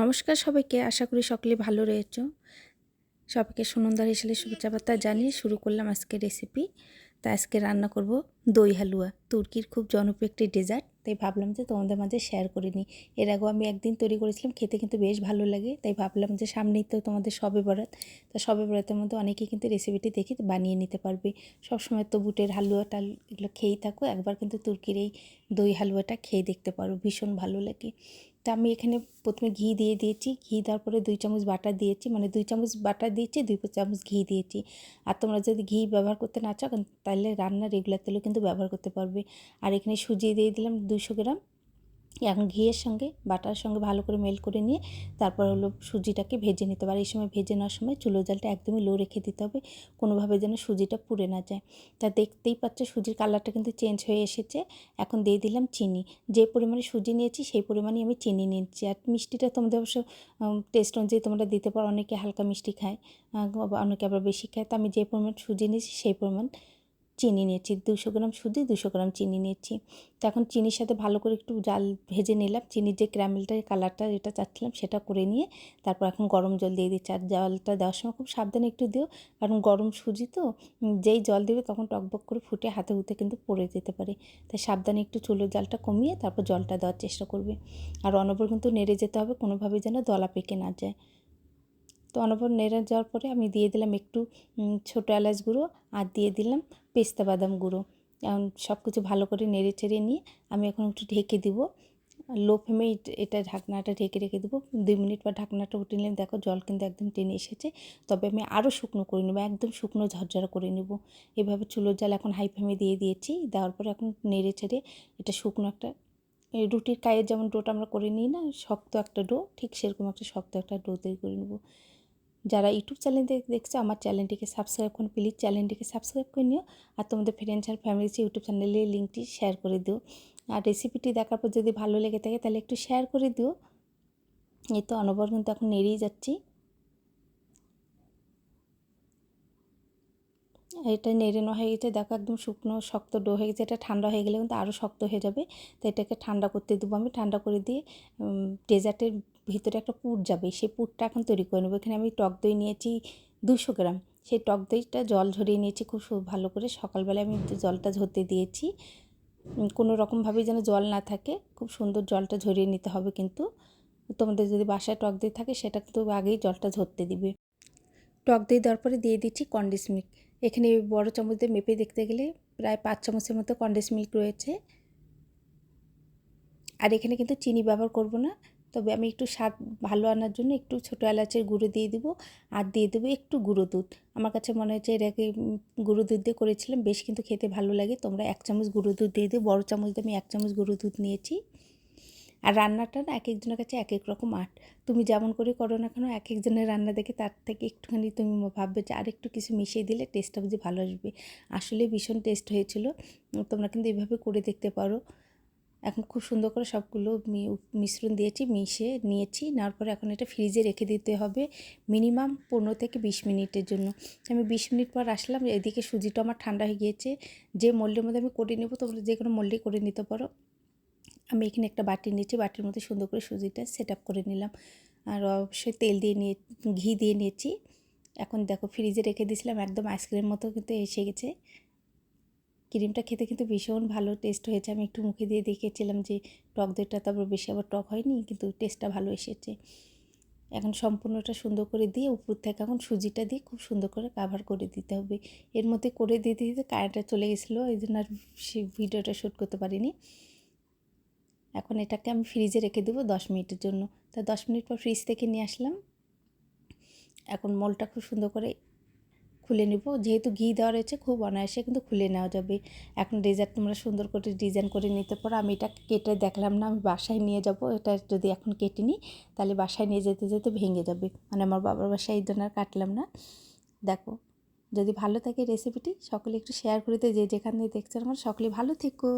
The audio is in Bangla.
নমস্কার সবাইকে, আশা করি সকলে ভালো রয়েছ। সবাইকে সুনন্দার হিসেবে শুভেচ্ছা বার্তা জানিয়ে শুরু করলাম আজকে রেসিপি তা আজকে রান্না করব দই হালুয়া। তুর্কির খুব জনপ্রিয় একটি ডেজার্ট তাই ভাবলাম যে তোমাদের মাঝে শেয়ার করে নিই। এর আগেও আমি একদিন তৈরি করেছিলাম, খেতে কিন্তু বেশ ভালো লাগে, তাই ভাবলাম যে সামনেই তো তোমাদের সবে বরাত। তা সবে বরাতের মধ্যে অনেকেই কিন্তু রেসিপিটি দেখে বানিয়ে নিতে পারবে। সবসময় তো বুটের হালুয়া টাল এগুলো খেয়েই থাকো, একবার কিন্তু তুর্কির এই দই হালুয়াটা খেয়ে দেখতে পারো, ভীষণ ভালো লাগে। তা আমি এখানে প্রথমে ঘি দিয়ে দিয়েছি। ঘি দেওয়ার পরে দুই চামচ বাটার দিয়েছি। মানে দুই চামচ বাটার দিয়েছি, দুই চামচ ঘি দিয়েছি। আর তোমরা যদি ঘি ব্যবহার করতে না চাও, তাহলে রান্নার রেগুলার তেলও কিন্তু ব্যবহার করতে পারবে। আর এখানে সুজি দিয়ে দিলাম দুশো গ্রাম। এখন ঘিয়ের সঙ্গে, বাটার সঙ্গে ভালো করে মেল করে নিয়ে, তারপর হলো সুজিটাকে ভেজে নিতে হবে। এই সময় ভেজে নেওয়ার সময় চুলো জালটা একদমই লো রেখে দিতে হবে। কোনোভাবে যেন সুজিটা পুড়ে না যায়। তা দেখতেই পাচ্ছ সুজির কালারটা কিন্তু চেঞ্জ হয়ে এসেছে। এখন দিয়ে দিলাম চিনি। যে পরিমাণে সুজি নিয়েছি, সেই পরিমাণে আমি চিনি নিচ্ছি। আর মিষ্টিটা তোমাদের অবশ্য টেস্ট অনুযায়ী তোমরা দিতে পারো। অনেকে হালকা মিষ্টি খায় অনেকে আবার বেশি খায়। তা আমি যে পরিমাণ সুজি নিয়েছি, সেই পরিমাণ চিনি নিয়েছি, দুশো গ্রাম সুজি দুশো গ্রাম চিনি নিয়েছি। তো এখন চিনির সাথে ভালো করে একটু জাল ভেজে নিলাম। চিনির যে ক্যারামেলটার কালারটা যেটা চাচ্ছিলাম সেটা করে নিয়ে তারপর এখন গরম জল দিয়ে দিচ্ছি। আর জলটা দেওয়ার সময় খুব সাবধানে একটু দিও, কারণ গরম সুজি তো যেই জল দেবে তখন টকবক করে ফুটে হাতে হুতে কিন্তু পড়ে যেতে পারে। তাই সাবধানে একটু চুলোর জালটা কমিয়ে তারপর জলটা দেওয়ার চেষ্টা করবে। আর অনবর কিন্তু নেড়ে যেতে হবে কোনোভাবে যেন দলা পেকে না যায়। তো অনবর নেড়ে যাওয়ার পরে আমি দিয়ে দিলাম একটু ছোটো এলাচ গুঁড়ো আর দিয়ে দিলাম পেস্তা বাদাম গুঁড়ো। সব কিছু ভালো করে নেড়ে চেড়ে নিয়ে আমি এখন একটু ঢেকে দিব। লো ফ্লেমে এটা ঢাকনাটা ঢেকে রেখে দেবো। দুই মিনিট পর ঢাকনাটা উঠে নিলে দেখো জল কিন্তু একদম টেনে এসেছে। তবে আমি আরও শুকনো করে নেব, একদম শুকনো ঝরঝরা করে নেব। এভাবে চুলোর জাল এখন হাই ফ্লেমে দিয়ে দিয়েছি। দেওয়ার পরে এখন নেড়ে ছেড়ে এটা শুকনো একটা রুটির কায়ের যেমন ডোটা আমরা করে নিই না, শক্ত একটা ডো, ঠিক সেরকম একটা শক্ত একটা ডো তৈরি করে নেব। যারা ইউটিউব চ্যানেল দেখছ, আমার চ্যানেলটিকে সাবস্ক্রাইব করুন। প্লিজ চ্যানেলটিকে সাবস্ক্রাইব করে নিও। আর তোমাদের ফ্রেন্ডস আর ফ্যামিলিস ইউটিউব চ্যানেলের লিঙ্কটি শেয়ার করে দিও। আর রেসিপিটি দেখার পর যদি ভালো লেগে থাকে, তাহলে একটু শেয়ার করে দিও। এই তো অনবর কিন্তু এখন নেড়েই যাচ্ছি। এটা নেড়ে নেওয়া হয়ে গেছে, দেখো একদম শুকনো, শক্ত ডো হয়ে গেছে। এটা ঠান্ডা হয়ে গেলে কিন্তু আরও শক্ত হয়ে যাবে। তো এটাকে ঠান্ডা করতে দেবো আমি। ঠান্ডা করে দিয়ে ডেজার্টের ভিতরে একটা পুর যাবে, সেই পুরটা এখন তৈরি করে নেব। এখানে আমি টক দই নিয়েছি দুশো গ্রাম। সেই টক দইটা জল ঝরিয়ে নিয়েছি খুব ভালো করে। সকালবেলায় আমি জলটা ঝরতে দিয়েছি। কোনো রকমভাবে যেন জল না থাকে, খুব সুন্দর জলটা ঝরিয়ে নিতে হবে কিন্তু। তোমাদের যদি বাসায় টক দই থাকে, সেটা কিন্তু আগেই জলটা ঝরতে দিবে। টক দই দেওয়ার পরে দিয়ে দিচ্ছি কন্ডিস মিল্ক। এখানে বড় চামচ দিয়ে মেপে দেখতে গেলে প্রায় পাঁচ চামচের মতো কন্ডেন্স মিল্ক রয়েছে। আর এখানে কিন্তু চিনি ব্যবহার করব না। তবে আমি একটু স্বাদ ভালো আনার জন্য একটু ছোটো এলাচের গুঁড়ো দিয়ে দেবো আর দিয়ে দেবো একটু গুঁড়ো দুধ। আমার কাছে মনে হচ্ছে আগে গুঁড়ো দুধ দিয়ে করেছিলাম, বেশ কিন্তু খেতে ভালো লাগে। তোমরা এক চামচ গুঁড়ো দুধ দিয়ে দিও, বড়ো চামচ দিয়ে আমি এক চামচ গুঁড়ো দুধ নিয়েছি। আর রান্নাটা না এক একজনের কাছে এক এক রকম আর্ট তুমি যেমন করে করো না কেন এক একজনের রান্না দেখে তার থেকে একটুখানি তুমি ভাববে যে আর একটু কিছু মিশিয়ে দিলে টেস্টটা বুঝি ভালো আসবে। আসলে ভীষণ টেস্ট হয়েছিল। তোমরা কিন্তু এইভাবে করে দেখতে পারো। এখন খুব সুন্দর করে সবগুলো মিশ্রণ দিয়েছি, মিশিয়ে নিয়েছি। নেওয়ার পরে এখন এটা ফ্রিজে রেখে দিতে হবে মিনিমাম পনেরো থেকে বিশ মিনিটের জন্য। আমি বিশ মিনিট পর আসলাম, এদিকে সুজিটা আমার ঠান্ডা হয়ে গিয়েছে। যে মোল্ডের মধ্যে আমি করে নেব, তোমরা যে কোনো মোল্ডেই করে নিতে পারো। আমি এখানে একটা বাটি নিয়েছি, বাটির মধ্যে সুন্দর করে সুজিটা সেট করে নিলাম। আর অবশ্যই তেল দিয়ে নিয়ে, ঘি দিয়ে নিয়েছি। এখন দেখো ফ্রিজে রেখে দিয়েছিলাম, একদম আইসক্রিমের মতো কিন্তু এসে গেছে। ক্রিমটা খেতে কিন্তু ভীষণ ভালো টেস্ট হয়েছে। আমি একটু মুখে দিয়ে দেখেছিলাম যে টক দইটা তারপর বেশি আবার টক হয়নি, কিন্তু টেস্টটা ভালো এসেছে। এখন সম্পূর্ণটা সুন্দর করে দিয়ে উপর থেকে এখন সুজিটা দিয়ে খুব সুন্দর করে কাভার করে দিতে হবে। এর মধ্যে করে দিতে দিতে কারেন্টটা চলে গেছিল, এই জন্য আর সে ভিডিওটা শ্যুট করতে পারিনি। এখন এটাকে আমি ফ্রিজে রেখে দেবো দশ মিনিটের জন্য। তা দশ মিনিট পর ফ্রিজ থেকে নিয়ে আসলাম। এখন মলটা খুব সুন্দর করে খুলে নেব। যেহেতু ঘি দেওয়া রয়েছে, খুব অনায়াসে কিন্তু খুলে নেওয়া যাবে। এখন ডেজার্ট তোমরা সুন্দর করে ডিজাইন করে নিতে পারো। আমি এটা কেটে দেখলাম না, আমি বাসায় নিয়ে যাব। এটা যদি এখন কেটে নিই, তাহলে বাসায় নিয়ে যেতে যেতে ভেঙে যাবে। মানে আমার বাবার বাসায় এই জন্য আর কাটলাম না। দেখো, যদি ভালো থাকে রেসিপিটি সকলে একটু শেয়ার করে দিই যে যেখানে দেখছেন আমার, সকলে ভালো থেকো।